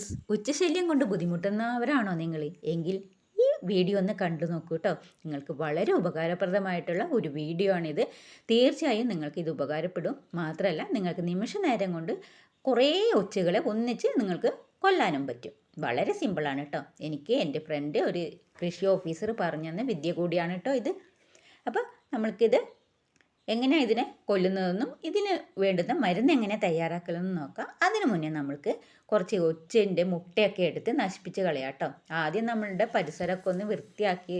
Friends ഉച്ചശല്യം കൊണ്ട് ബുദ്ധിമുട്ടുന്നവരാണോ നിങ്ങൾ? എങ്കിൽ ഈ വീഡിയോ ഒന്ന് കണ്ടു നോക്കൂ കേട്ടോ നിങ്ങൾക്ക് വളരെ ഉപകാരപ്രദമായിട്ടുള്ള ഒരു വീഡിയോ ആണിത്. തീർച്ചയായും നിങ്ങൾക്ക് ഇത് ഉപകാരപ്പെടും. മാത്രമല്ല നിങ്ങൾക്ക് നിമിഷ നേരം കൊണ്ട് കുറേ ഒച്ചകളെ ഒന്നിച്ച് നിങ്ങൾക്ക് കൊല്ലാനും പറ്റും. വളരെ സിമ്പിളാണ് കേട്ടോ എനിക്ക് എന്റെ ഫ്രണ്ട് ഒരു കൃഷി ഓഫീസർ പറഞ്ഞു തന്ന വിദ്യ കൂടിയാണ് കേട്ടോ ഇത്. അപ്പോൾ നമ്മൾക്കിത് എങ്ങനെയാണ് ഇതിനെ കൊല്ലുന്നതെന്നും ഇതിന് വേണ്ടുന്ന മരുന്ന് എങ്ങനെ തയ്യാറാക്കലെന്നും നോക്കാം. അതിനു മുന്നേ നമ്മൾക്ക് കുറച്ച് ഒച്ചിന്റെ മുട്ടയൊക്കെ എടുത്ത് നശിപ്പിച്ച് കളയാട്ടോ. ആദ്യം നമ്മളുടെ പരിസരമൊക്കെ ഒന്ന് വൃത്തിയാക്കി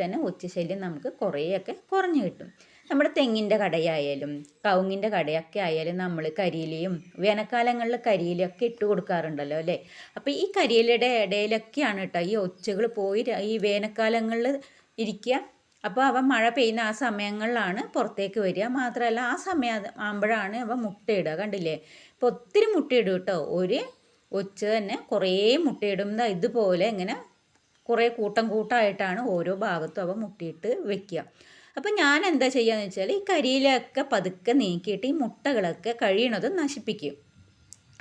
തന്നെ ഒച്ചശല്യം നമുക്ക് കുറേയൊക്കെ കുറഞ്ഞു കിട്ടും. നമ്മുടെ തെങ്ങിന്റെ കടയായാലും കവുങ്ങിന്റെ കടയൊക്കെ ആയാലും നമ്മൾ കരിയിലയും വേനൽക്കാലങ്ങളിൽ കരിയിലൊക്കെ ഇട്ട് കൊടുക്കാറുണ്ടല്ലോ അല്ലേ? അപ്പോൾ ഈ കരിയിലയുടെ ഇടയിലൊക്കെയാണ് കേട്ടോ ഈ ഒച്ചകൾ പോയി ഈ വേനൽക്കാലങ്ങളിൽ ഇരിക്കുക. അപ്പോൾ അവ മഴ പെയ്യുന്ന ആ സമയങ്ങളിലാണ് പുറത്തേക്ക് വരിക. മാത്രമല്ല ആ സമയം ആകുമ്പോഴാണ് അവ മുട്ടയിടുക. കണ്ടില്ലേ? ഇപ്പോൾ ഒത്തിരി മുട്ടയിടും കേട്ടോ. ഒരു ഒച്ച തന്നെ കുറേ മുട്ടയിടും. ഇതുപോലെ ഇങ്ങനെ കുറേ കൂട്ടം കൂട്ടമായിട്ടാണ് ഓരോ ഭാഗത്തും അവ മുട്ടിയിട്ട് വെക്കുക. അപ്പം ഞാൻ എന്താ ചെയ്യുകയെന്ന് വെച്ചാൽ ഈ കരിയിലൊക്കെ പതുക്കെ നീക്കിയിട്ട് ഈ മുട്ടകളൊക്കെ കഴിയണതും നശിപ്പിക്കും.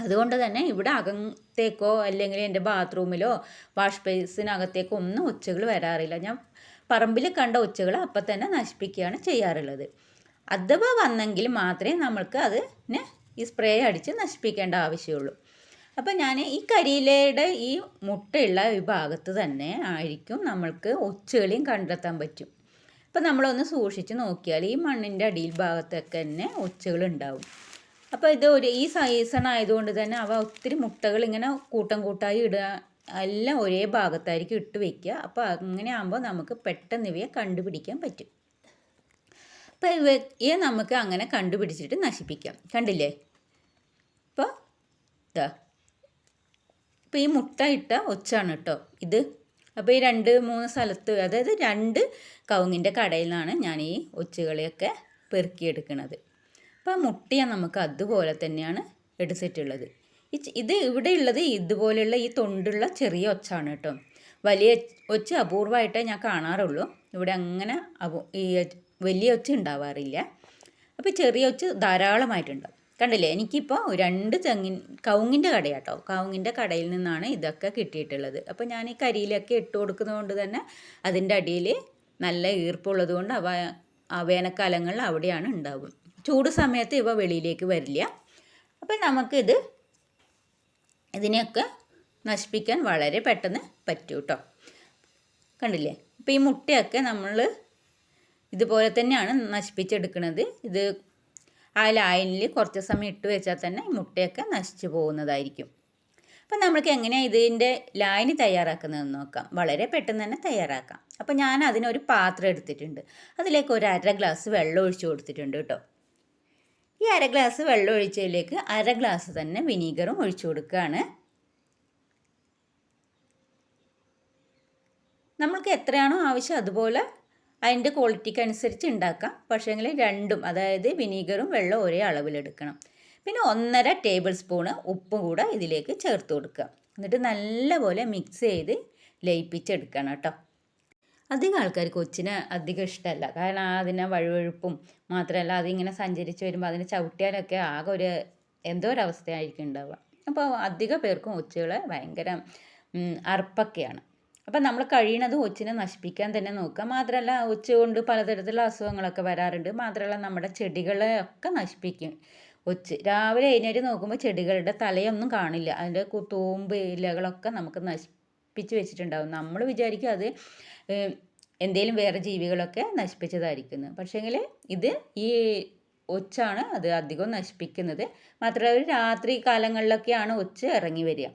അതുകൊണ്ട് തന്നെ ഇവിടെ അകത്തേക്കോ അല്ലെങ്കിൽ എന്റെ ബാത്റൂമിലോ വാഷ് ബേസിനകത്തേക്കോ ഒന്നും ഒച്ചകൾ വരാറില്ല. ഞാൻ പറമ്പിൽ കണ്ട ഒച്ചകൾ അപ്പം തന്നെ നശിപ്പിക്കുകയാണ് ചെയ്യാറുള്ളത്. അഥവാ വന്നെങ്കിൽ മാത്രമേ നമ്മൾക്ക് അത് ഈ സ്പ്രേ അടിച്ച് നശിപ്പിക്കേണ്ട ആവശ്യമുള്ളൂ. അപ്പം ഞാൻ ഈ കരിയിലയുടെ ഈ മുട്ടയുള്ള ഈ ഭാഗത്ത് തന്നെ ആയിരിക്കും നമ്മൾക്ക് ഒച്ചകളെയും കണ്ടെത്താൻ പറ്റും. അപ്പം നമ്മളൊന്ന് സൂക്ഷിച്ച് നോക്കിയാൽ ഈ മണ്ണിന്റെ അടിയിൽ ഭാഗത്തൊക്കെ തന്നെ ഒച്ചകൾ ഉണ്ടാവും. അപ്പോൾ ഇത് ഒരു ഈ സീസൺ ആയതുകൊണ്ട് തന്നെ അവ ഒത്തിരി മുട്ടകൾ ഇങ്ങനെ കൂട്ടം കൂട്ടായി ഇടുക എല്ലാം ഒരേ ഭാഗത്തായിരിക്കും ഇട്ട് വെക്കുക. അപ്പോൾ അങ്ങനെ ആകുമ്പോൾ നമുക്ക് പെട്ടെന്ന് ഇവയെ കണ്ടുപിടിക്കാൻ പറ്റും. അപ്പോൾ ഇവയെ നമുക്ക് അങ്ങനെ കണ്ടുപിടിച്ചിട്ട് നശിപ്പിക്കാം. കണ്ടില്ലേ? ഇപ്പോൾ ഇതാ ഇപ്പോൾ ഈ മുട്ട ഇട്ട ഒച്ചാണ് കേട്ടോ ഇത്. അപ്പോൾ ഈ രണ്ട് മൂന്ന് സ്ഥലത്ത് അതായത് രണ്ട് കവുങ്ങിന്റെ കടയിൽ നിന്നാണ് ഞാൻ ഈ ഒച്ചുകളെയൊക്കെ പെറുക്കിയെടുക്കുന്നത്. അപ്പോൾ മുട്ടയെ നമുക്ക് അതുപോലെ തന്നെയാണ് എടുത്തിട്ടുള്ളത്. ഇത് ഇവിടെ ഉള്ളത് ഇതുപോലെയുള്ള ഈ തൊണ്ടുള്ള ചെറിയ ഒച്ചാണ് കേട്ടോ. വലിയ ഒച്ച അപൂർവമായിട്ടേ ഞാൻ കാണാറുള്ളൂ. ഇവിടെ അങ്ങനെ ഈ വലിയ ഒച്ച ഉണ്ടാവാറില്ല. അപ്പോൾ ചെറിയ ഒച്ച ധാരാളമായിട്ടുണ്ട്. കണ്ടില്ലേ? എനിക്കിപ്പോൾ രണ്ട് തെങ്ങിൻ കവുങ്ങിന്റെ കടയാട്ടോ. കവുങ്ങിന്റെ കടയിൽ നിന്നാണ് ഇതൊക്കെ കിട്ടിയിട്ടുള്ളത്. അപ്പോൾ ഞാൻ ഈ കരിയിലൊക്കെ ഇട്ട് കൊടുക്കുന്നതുകൊണ്ട് തന്നെ അതിന്റെ അടിയിൽ നല്ല ഈർപ്പുള്ളത് കൊണ്ട് അവ വേനൽക്കാലങ്ങളിൽ അവിടെയാണ് ഉണ്ടാവും ചൂട് സമയത്ത് ഇവ വെളിയിലേക്ക് വരില്ല. അപ്പം നമുക്കിത് ഇതിനെയൊക്കെ നശിപ്പിക്കാൻ വളരെ പെട്ടെന്ന് പറ്റും കേട്ടോ കണ്ടില്ലേ? അപ്പോൾ ഈ മുട്ടയൊക്കെ നമ്മൾ ഇതുപോലെ തന്നെയാണ് നശിപ്പിച്ചെടുക്കുന്നത് ഇത് ആ ലായനിൽ കുറച്ച് സമയം ഇട്ട് വെച്ചാൽ തന്നെ മുട്ടയൊക്കെ നശിച്ചു പോകുന്നതായിരിക്കും. അപ്പം നമ്മൾക്ക് എങ്ങനെയാണ് ഇതിന്റെ ലായനി തയ്യാറാക്കുന്നതെന്ന് നോക്കാം. വളരെ പെട്ടെന്ന് തന്നെ തയ്യാറാക്കാം. അപ്പോൾ ഞാൻ അതിനൊരു പാത്രം എടുത്തിട്ടുണ്ട്. അതിലേക്ക് ഒരു അര ഗ്ലാസ് വെള്ളം ഒഴിച്ചു കൊടുത്തിട്ടുണ്ട് കേട്ടോ. ഈ അര ഗ്ലാസ് വെള്ളം ഒഴിച്ചതിലേക്ക് അര ഗ്ലാസ് തന്നെ വിനീഗറും ഒഴിച്ചു കൊടുക്കുകയാണ്. നമ്മൾക്ക് എത്രയാണോ ആവശ്യം അതുപോലെ അതിന്റെ ക്വാളിറ്റിക്ക് അനുസരിച്ച് ഉണ്ടാക്കാം. പക്ഷേങ്കിൽ രണ്ടും അതായത് വിനീഗറും വെള്ളവും ഒരേ അളവിലെടുക്കണം പിന്നെ ഒന്നര ടേബിൾ സ്പൂണ് ഉപ്പും കൂടെ ഇതിലേക്ക് ചേർത്ത് കൊടുക്കുക. എന്നിട്ട് നല്ലപോലെ മിക്സ് ചെയ്ത് ലയിപ്പിച്ചെടുക്കണം കേട്ടോ. അധികം ആൾക്കാർ കൊച്ചിനെ അധികം ഇഷ്ടമല്ല. കാരണം അതിനെ വഴുവഴുപ്പും മാത്രമല്ല അതിങ്ങനെ സഞ്ചരിച്ച് വരുമ്പോൾ അതിനെ ചവിട്ടിയാലൊക്കെ ആകെ ഒരു എന്തോ ഒരു അവസ്ഥയായിരിക്കും ഉണ്ടാവുക അപ്പോൾ അധിക പേർക്കും ഒച്ചുകളെ ഭയങ്കര അർപ്പൊക്കെയാണ്. അപ്പം നമ്മൾ കഴിയണത് ഒച്ചിനെ നശിപ്പിക്കാൻ തന്നെ നോക്കുക. മാത്രമല്ല ഒച്ച കൊണ്ട് പലതരത്തിലുള്ള അസുഖങ്ങളൊക്കെ വരാറുണ്ട്. മാത്രമല്ല നമ്മുടെ ചെടികളെ ഒക്കെ നശിപ്പിക്കും ഒച്ച് രാവിലെ എഴുന്നേറ്റ് നോക്കുമ്പോൾ ചെടികളുടെ തലയൊന്നും കാണില്ല. അതിന്റെ തൂമ്പ് ഇലകളൊക്കെ നമുക്ക് നശിപ്പിച്ച് വെച്ചിട്ടുണ്ടാവും. നമ്മൾ വിചാരിക്കും അത് എന്തേലും വേറെ ജീവികളൊക്കെ നശിപ്പിച്ചതായിരിക്കുന്നു പക്ഷേങ്കിൽ ഇത് ഈ ഒച്ചാണ് അത് അധികം നശിപ്പിക്കുന്നത്. മാത്രമല്ല രാത്രി കാലങ്ങളിലൊക്കെയാണ് ഒച്ച് ഇറങ്ങി വരിക.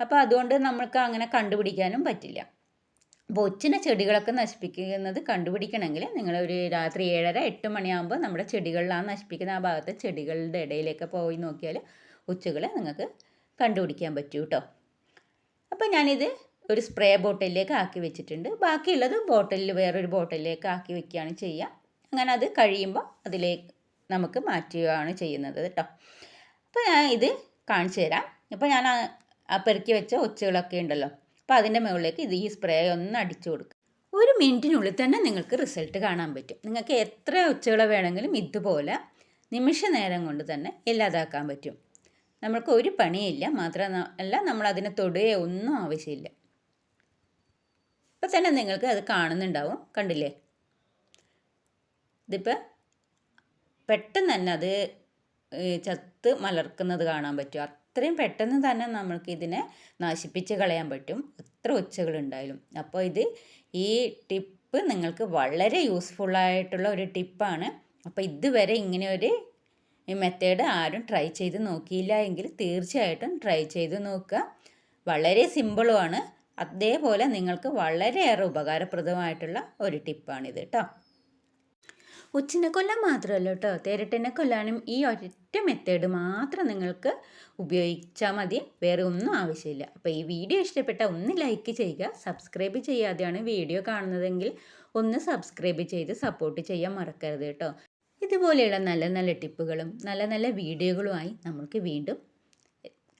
അപ്പോൾ അതുകൊണ്ട് നമ്മൾക്ക് അങ്ങനെ കണ്ടുപിടിക്കാനും പറ്റില്ല. അപ്പോൾ ഒച്ചിനെ ചെടികളൊക്കെ നശിപ്പിക്കുന്നത് കണ്ടുപിടിക്കണമെങ്കിൽ നിങ്ങൾ ഒരു രാത്രി ഏഴര എട്ട് മണിയാകുമ്പോൾ നമ്മുടെ ചെടികളിലാണ് നശിപ്പിക്കുന്ന ആ ഭാഗത്തെ ചെടികളുടെ ഇടയിലേക്ക് പോയി നോക്കിയാൽ ഒച്ചുകളെ നിങ്ങൾക്ക് കണ്ടുപിടിക്കാൻ പറ്റൂ കേട്ടോ അപ്പോൾ ഞാനിത് ഒരു സ്പ്രേ ബോട്ടിലേക്ക് ആക്കി വെച്ചിട്ടുണ്ട്. ബാക്കിയുള്ളത് ബോട്ടിലിൽ വേറൊരു ബോട്ടിലേക്ക് ആക്കി വെക്കുകയാണ് ചെയ്യുക. അങ്ങനെ അത് കഴിയുമ്പോൾ അതിലേക്ക് നമുക്ക് മാറ്റുകയാണ് ചെയ്യുന്നത് കേട്ടോ. അപ്പോൾ ഞാൻ ഇത് കാണിച്ചു തരാം. അപ്പോൾ ഞാൻ ആ പെറുക്കി വെച്ച ഒച്ചകളൊക്കെ ഉണ്ടല്ലോ. അപ്പോൾ അതിന്റെ മുകളിലേക്ക് ഇത് ഈ സ്പ്രേ ഒന്ന് അടിച്ചു കൊടുക്കുക. ഒരു മിനിറ്റിനുള്ളിൽ തന്നെ നിങ്ങൾക്ക് റിസൾട്ട് കാണാൻ പറ്റും. നിങ്ങൾക്ക് എത്ര ഒച്ചകൾ വേണമെങ്കിലും ഇതുപോലെ നിമിഷ നേരം കൊണ്ട് തന്നെ ഇല്ലാതാക്കാൻ പറ്റും. നമ്മൾക്ക് ഒരു പണിയില്ല മാത്രമല്ല നമ്മൾ അതിനെ തൊടുകയോ ഒന്നും ആവശ്യമില്ല. ഇപ്പം തന്നെ നിങ്ങൾക്ക് അത് കാണുന്നുണ്ടാവും. കണ്ടില്ലേ? ഇതിപ്പോൾ പെട്ടെന്ന് തന്നെ അത് ചത്ത് മലർക്കുന്നത് കാണാൻ പറ്റും. അത്രയും പെട്ടെന്ന് തന്നെ നമ്മൾക്ക് ഇതിനെ നശിപ്പിച്ച് കളയാൻ പറ്റും. എത്ര ഉച്ചകളുണ്ടായാലും അപ്പോൾ ഇത് ഈ ടിപ്പ് നിങ്ങൾക്ക് വളരെ യൂസ്ഫുള്ളായിട്ടുള്ള ഒരു ടിപ്പാണ്. അപ്പോൾ ഇതുവരെ ഇങ്ങനെ ഒരു മെത്തേഡ് ആരും ട്രൈ ചെയ്ത് നോക്കിയില്ല എങ്കിൽ തീർച്ചയായിട്ടും ട്രൈ ചെയ്ത് നോക്കുക. വളരെ സിമ്പിളുമാണ് അതേപോലെ നിങ്ങൾക്ക് വളരെയേറെ ഉപകാരപ്രദമായിട്ടുള്ള ഒരു ടിപ്പാണിത് കേട്ടോ ഉച്ചിനെ കൊല്ലാൻ മാത്രമല്ല കേട്ടോ തേരട്ടിനെ കൊല്ലാനും ഈ ഒറ്റ മെത്തേഡ് മാത്രം നിങ്ങൾക്ക് ഉപയോഗിച്ചാൽ മതി. വേറെ ഒന്നും ആവശ്യമില്ല. അപ്പോൾ ഈ വീഡിയോ ഇഷ്ടപ്പെട്ട ഒന്ന് ലൈക്ക് ചെയ്യുക സബ്സ്ക്രൈബ് ചെയ്യാതെയാണ് വീഡിയോ കാണുന്നതെങ്കിൽ ഒന്ന് സബ്സ്ക്രൈബ് ചെയ്ത് സപ്പോർട്ട് ചെയ്യാൻ മറക്കരുത് കേട്ടോ ഇതുപോലെയുള്ള നല്ല നല്ല ടിപ്പുകളും നല്ല നല്ല വീഡിയോകളുമായി നമുക്ക് വീണ്ടും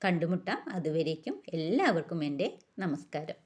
കണ്ടുമുട്ടാം. അതുവരേക്കും എല്ലാവർക്കും എന്റെ നമസ്കാരം.